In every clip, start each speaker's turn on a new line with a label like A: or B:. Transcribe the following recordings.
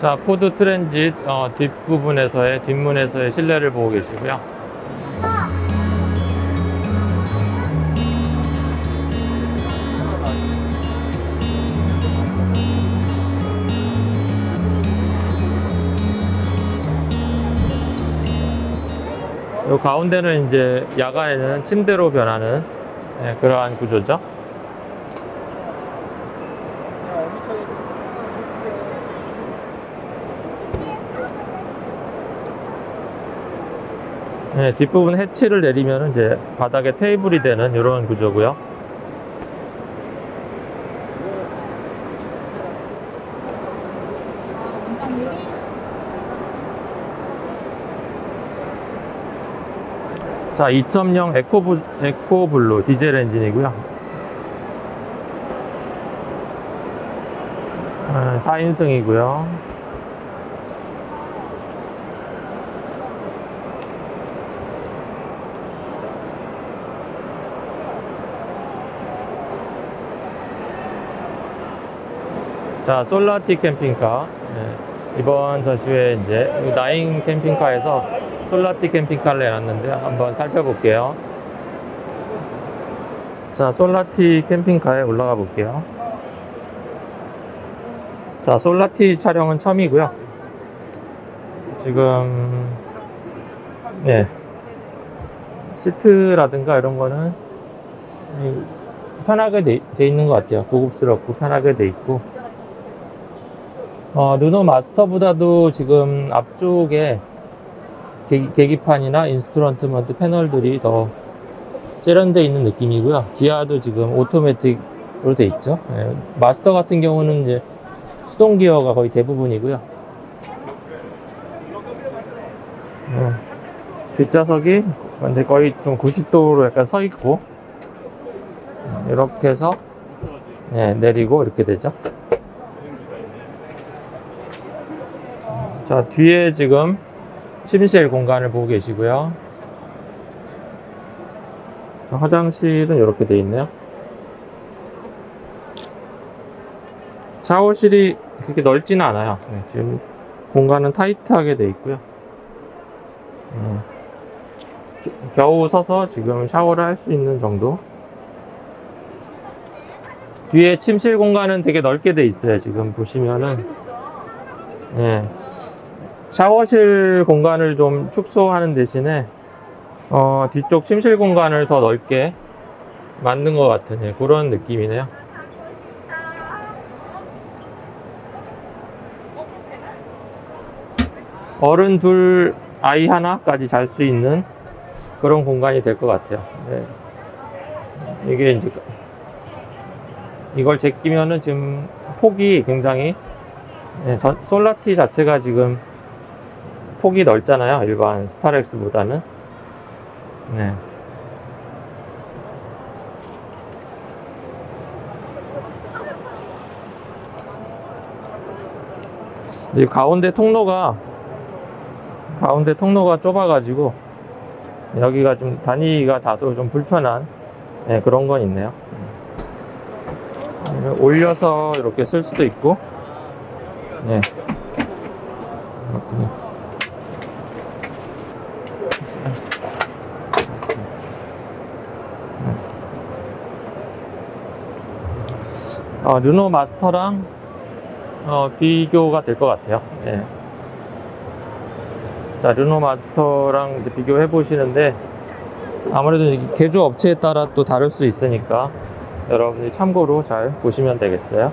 A: 자, 포드 트랜짓 어, 뒷부분에서의 뒷문에서의 실내를 보고 계시고요. 요 가운데는 이제 야간에는 침대로 변하는 네, 그러한 구조죠. 네, 뒷부분 해치를 내리면 이제 바닥에 테이블이 되는 이런 구조고요. 자, 2.0 에코부, 에코블루 디젤 엔진이고요. 4인승이고요. 자, 솔라티 캠핑카. 네, 이번 전시회 이제 나인 캠핑카에서 솔라티 캠핑카를 내놨는데 한번 살펴볼게요. 자, 솔라티 캠핑카에 올라가 볼게요. 자, 솔라티 촬영은 처음이고요. 지금 네. 시트라든가 이런 거는 이, 편하게 돼, 돼 있는 것 같아요. 고급스럽고 편하게 돼 있고. 어, 르노 마스터보다도 지금 앞쪽에 계기, 계기 판이나 인스트루먼트 패널들이 더 세련되어 있는 느낌이고요. 기아도 지금 오토매틱으로 돼 있죠. 예, 마스터 같은 경우는 이제 수동 기어가 거의 대부분이고요. 음, 뒷좌석이 근데 거의 좀 90도로 약간 서 있고 음, 이렇게 해서 예, 내리고 이렇게 되죠. 자, 뒤에 지금 침실 공간을 보고 계시고요. 자, 화장실은 이렇게 돼 있네요. 샤워실이 그렇게 넓지는 않아요. 네, 지금 공간은 타이트하게 돼 있고요. 음, 기- 겨우 서서 지금 샤워를 할 수 있는 정도. 뒤에 침실 공간은 되게 넓게 돼 있어요. 지금 보시면은. 예. 샤워실 공간을 좀 축소하는 대신에 어, 뒤쪽 침실 공간을 더 넓게 만든 것 같은 예, 그런 느낌이네요. 어른 둘, 아이 하나까지 잘 수 있는 그런 공간이 될 것 같아요. 네. 이게 이제 이걸 제끼면은 지금 폭이 굉장히 예, 전, 솔라티 자체가 지금 폭이 넓잖아요. 일반 스타렉스보다는. 네. 이 가운데 통로가 가운데 통로가 좁아가지고 여기가 좀 다니기가 자도 좀 불편한 네, 그런 건 있네요. 음, 올려서 이렇게 쓸 수도 있고, 네. 그렇군요. 어, 르노 마스터랑 어, 비교가 될 것 같아요. 예. 자, 르노 마스터랑 비교해 보시는데 아무래도 이 개조 업체에 따라 또 다를 수 있으니까 여러분들이 참고로 잘 보시면 되겠어요.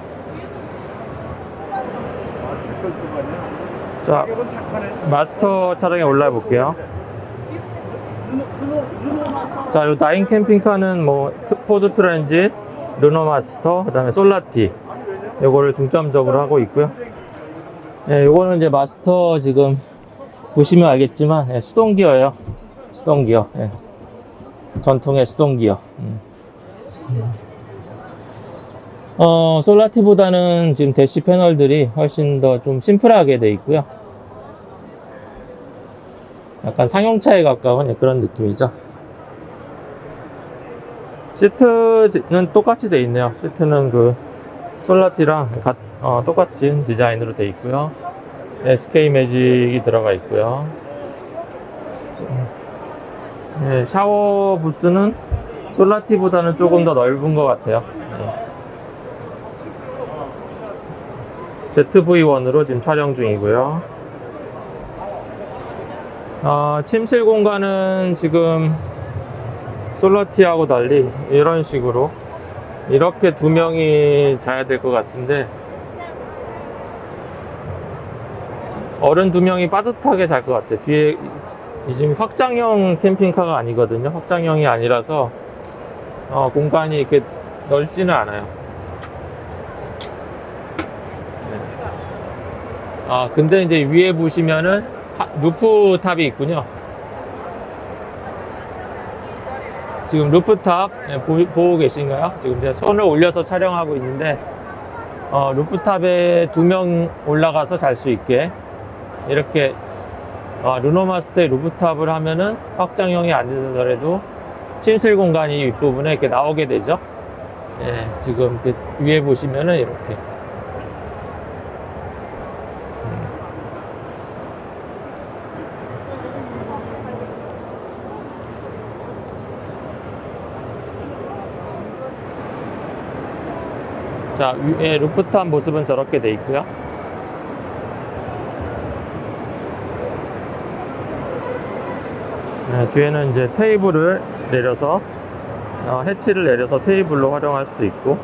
A: 자, 마스터 차량에 올라가 볼게요. 자, 요 나인 캠핑카는 뭐 트- 포드 트랜짓, 르노 마스터, 그 다음에 솔라티 요거를 중점적으로 하고 있고요. 예, 요거는 이제 마스터 지금 보시면 알겠지만 예, 수동 기어예요. 수동 기어. 예. 전통의 수동 기어. 음. 어, 솔라티보다는 지금 대시 패널들이 훨씬 더 좀 심플하게 돼 있고요. 약간 상용차에 가까운 예, 그런 느낌이죠. 시트는 똑같이 돼 있네요. 시트는 그 솔라티랑 가- 어, 똑같은 디자인으로 돼 있고요. SK 매직이 들어가 있고요. 네, 샤워 부스는 솔라티보다는 조금 더 넓은 것 같아요. 네. ZV-1으로 지금 촬영 중이고요. 어, 침실 공간은 지금 솔라티하고 달리 이런 식으로 이렇게 두 명이 자야 될 것 같은데 어른 두 명이 빠듯하게 잘 것 같아요. 뒤에 이 지금 확장형 캠핑카가 아니거든요. 확장형이 아니라서 어, 공간이 이렇게 넓지는 않아요. 네. 아 근데 이제 위에 보시면은 하- 루프탑이 있군요. 지금 루프탑 네, 보, 보고 계신가요? 지금 제가 손을 올려서 촬영하고 있는데 어, 루프탑에 두 명 올라가서 잘 수 있게 이렇게 어, 르노마스터의 루프탑을 하면은 확장형이 아니더라도 침실 공간이 윗부분에 이렇게 나오게 되죠. 예, 지금 그 위에 보시면은 이렇게 자, 위에 루프탑 모습은 저렇게 돼 있고요. 네, 뒤에는 이제 테이블을 내려서 어, 해치를 내려서 테이블로 활용할 수도 있고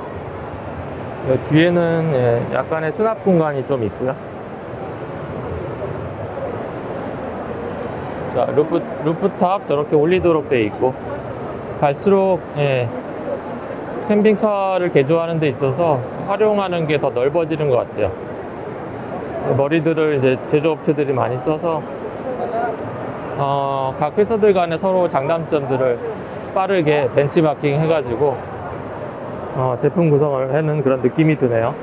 A: 여 뒤에는 예, 약간의 수납 공간이 좀 있고요. 자, 루프, 루프탑 저렇게 올리도록 되어 있고 갈수록 예, 캠핑카를 개조하는 데 있어서 활용하는 게 더 넓어지는 것 같아요. 머리들을 이제 제조업체들이 많이 써서 어, 각 회사들 간에 서로 장단점들을 빠르게 벤치마킹 해가지고 어, 제품 구성을 하는 그런 느낌이 드네요.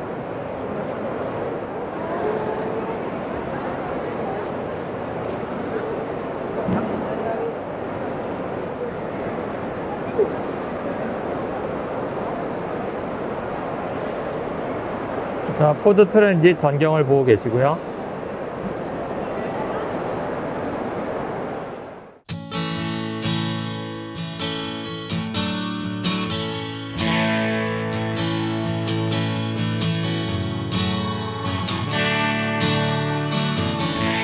A: 자, 포드 트랜짓 전경을 보고 계시고요.